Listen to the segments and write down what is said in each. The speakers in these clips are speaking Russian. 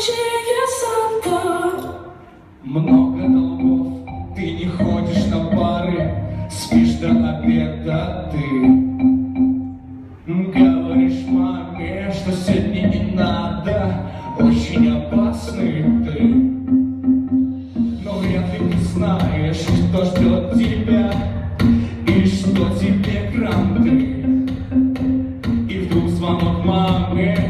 случае Санта. Много долгов, ты не ходишь на пары, спишь до обеда ты. Говоришь маме, что сегодня не надо, очень опасный ты. Но вряд ли ты знаешь, что ждет тебя и что тебе гранты. И вдруг звонок маме,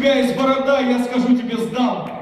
тебя есть борода, я скажу тебе, сдам.